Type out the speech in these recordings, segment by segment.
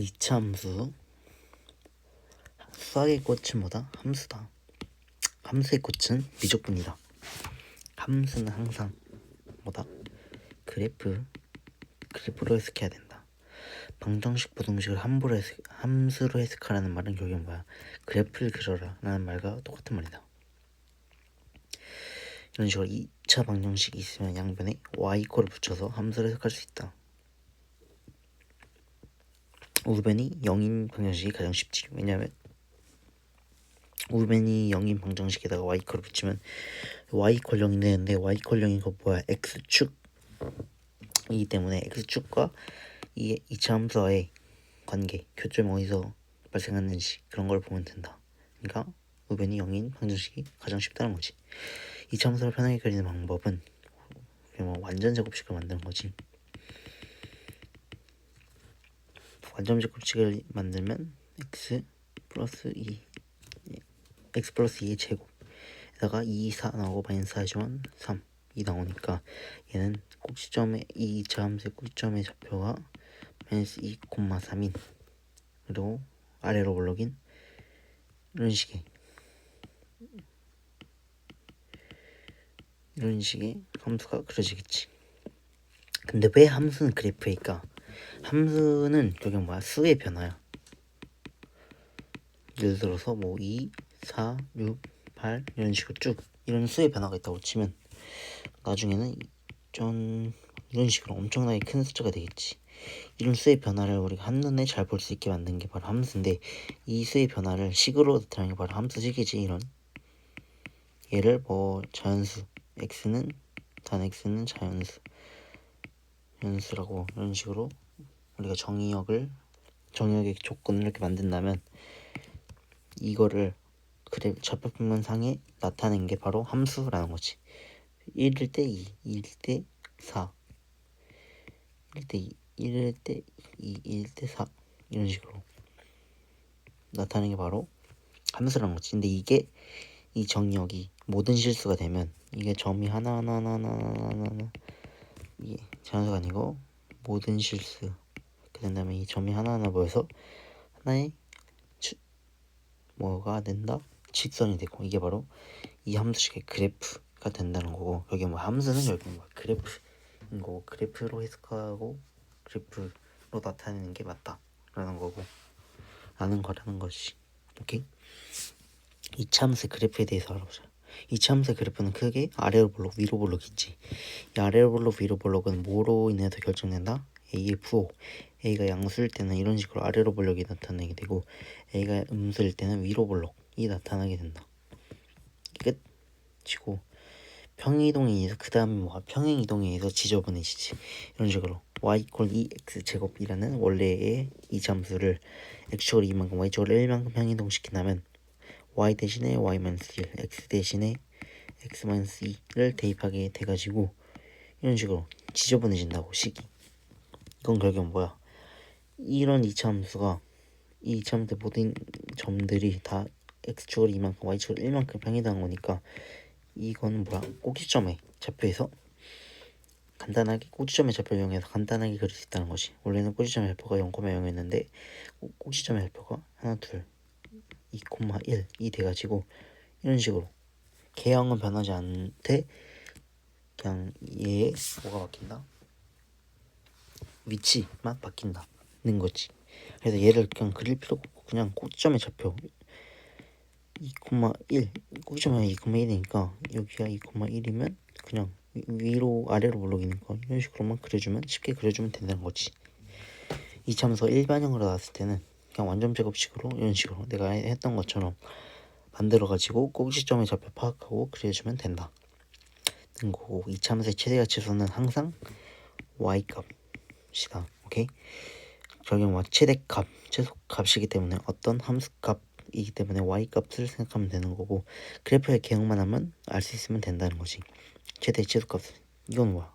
2차 함수 수학의 꽃은 뭐다? 함수다. 함수의 꽃은 미적분이다. 함수는 항상 뭐다? 그래프 그래프로 해석해야 된다. 방정식 부등식을 함부로 해석, 함수로 해석하라는 말은 결국 뭐야? 그래프를 그려라 라는 말과 똑같은 말이다. 이런 식으로 2차 방정식이 있으면 양변에 y 꼴을 붙여서 함수를 해석할 수 있다. 우변이 0인 방정식이 가장 쉽지. 왜냐하면 우변이 0인 방정식에다가 y 꼴을 붙이면 y 꼴 0이 되는데 y 꼴 0이 거 뭐야? x축이기 때문에 x축과 이 이차 함수와의 관계, 교점이 어디서 발생하는지 그런 걸 보면 된다. 그러니까 우변이 0인 방정식이 가장 쉽다는 거지. 이차 함수를 편하게 그리는 방법은 완전 제곱식을 만드는 거지. 완전 제곱식을 만들면 x 플러스 2 x 플러스 2의 제곱에다가 2, 4 나오고 마이너스 4 해주면 3, 2 나오니까 얘는 꼭지점의 이 자함수의 꼭지점의 좌표가 마이너스 2, 3인 그리고 아래로 올라긴 이런 식의 이런 식의 함수가 그려지겠지. 근데 왜 함수는 그래프일까? 함수는 결국 뭐야? 수의 변화야. 예를 들어서 뭐 2, 4, 6, 8 이런 식으로 쭉 이런 수의 변화가 있다고 치면 나중에는 좀 이런 식으로 엄청나게 큰 숫자가 되겠지. 이런 수의 변화를 우리가 한눈에 잘 볼 수 있게 만든 게 바로 함수인데 이 수의 변화를 식으로 나타내는 게 바로 함수식이지 이런. 얘를 뭐 자연수 x는 단 x는 자연수 연수라고 이런 식으로 우리가 정의역을 정의역의 조건을 이렇게 만든다면 이거를 그래 좌표평면상에 나타낸 게 바로 함수라는 거지. 1일 때 2, 2일 때 4, 1일 때 2, 1일 때 2, 2일 때 4 이런 식으로 나타내는 게 바로 함수라는 거지. 근데 이게 이 정의역이 모든 실수가 되면 이게 점이 하나 하나 하나 하나 하나 하나 하나 이게 자연수가 아니고 모든 실수 그 다음에 이 점이 하나하나 모여서 하나의 추, 뭐가 된다? 직선이 되고 이게 바로 이 함수식의 그래프가 된다는 거고 여기 뭐 함수는 여기 뭐 그래프인 거고 그래프로 해석하고 그래프로 나타내는 게 맞다라는 거고 라는 거라는 것이 오케이? 이차 함수의 그래프에 대해서 알아보자 이차 함수의 그래프는 크게 아래로 볼록 위로 볼록이지 이 아래로 볼록 위로 볼록은 뭐로 인해서 결정된다? A의 부호 A가 양수일 때는 이런 식으로 아래로 볼록이 나타나게 되고 A가 음수일 때는 위로 볼록이 나타나게 된다. 끝. 치고 평행이동에 의해서 그 다음에 뭐 평행이동에 의해서 지저분해지지 이런 식으로 y 이퀄 2x 제곱이라는 원래의 이 잠수를 x축으로 2만큼 y축으로 1만큼 평행이동시킨다면 y 대신에 y-1 x 대신에 x-2를 대입하게 돼가지고 이런 식으로 지저분해진다고 식이 이건 결국 뭐야? 이런 이차함수가 이 이차함수 모든 점들이 다 x축으로 2만큼 y축으로 1만큼 평행이동한 거니까 이거는 뭐야? 꼭지점의 좌표에서 간단하게 꼭지점의 좌표를 이용해서 간단하게 그릴 수 있다는 것이 원래는 꼭지점의 좌표가 0,0였는데 꼭지점의 좌표가 하나 둘 2,1 이 돼가지고 이런 식으로 개형은 변하지 않되 그냥 얘에 뭐가 바뀐다? 위치만 바뀐다는 거지. 그래서 얘를 그냥 그릴 필요가 없고 그냥 꼭지점에 잡혀 2,1 꼭지점에 2,1이니까 여기가 2,1이면 그냥 위로 아래로 올라가니까 이런 식으로만 그려주면 쉽게 그려주면 된다는 거지. 이참에서 일반형으로 나왔을 때는 그냥 완전 제곱식으로 이런 식으로 내가 했던 것처럼 만들어 가지고 꼭지점에 잡혀 파악하고 그려주면 된다. 는 거고 이참에서의 최대 가치수는 항상 y 값 시다 오케이? 적용 와 최대값 최소값이기 때문에 어떤 함수값이기 때문에 y값을 생각하면 되는 거고 그래프의 개형만 하면 알 수 있으면 된다는 거지. 최대 최소값. 이건 뭐야?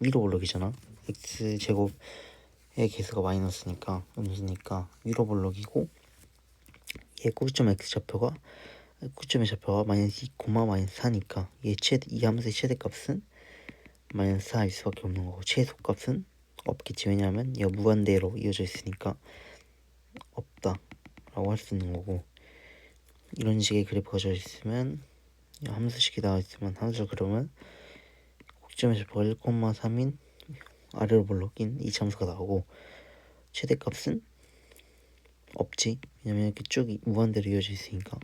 위로 올라기잖아. x 제곱의 개수가 마이너스니까 음수니까 위로 볼록이고 얘 꼭지점 x 좌표가 꼭지점의 좌표가 마이너스 2, 마이너스 4니까 얘 최대 이 함수의 최대값은 마이너스 4일 수밖에 없는 거고 최소값은 없겠지. 왜냐하면 얘가 무한대로 이어져 있으니까 없다 라고 할 수 있는 거고. 이런 식의 그래프가 져 있으면 이 함수식이 나와 있으면 함수 그러면 꼭지점에서 1,3인 아래로 볼록인 이 함수가 나오고 최대값은 없지. 왜냐면 이렇게 쭉 이- 무한대로 이어져 있으니까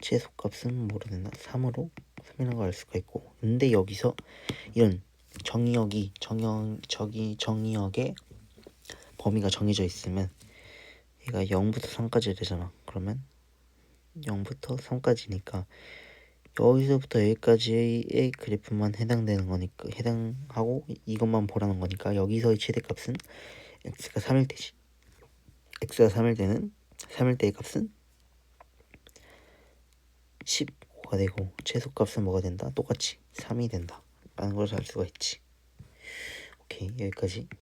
최소값은 된다 3으로 3이라는 걸 알 수가 있고. 근데 여기서 이런 정의역이 정형 저기 정의역의 범위가 정해져 있으면 얘가 0부터 3까지 되잖아. 그러면 0부터 3까지니까 여기서부터 여기까지의 그래프만 해당되는 거니까 해당하고 이것만 보라는 거니까 여기서의 최대값은 x가 3일 때지. x가 3일 때는 3일 때의 값은 15가 되고 최소값은 뭐가 된다? 똑같이 3이 된다. 라는 걸 알 수가 있지. 오케이 여기까지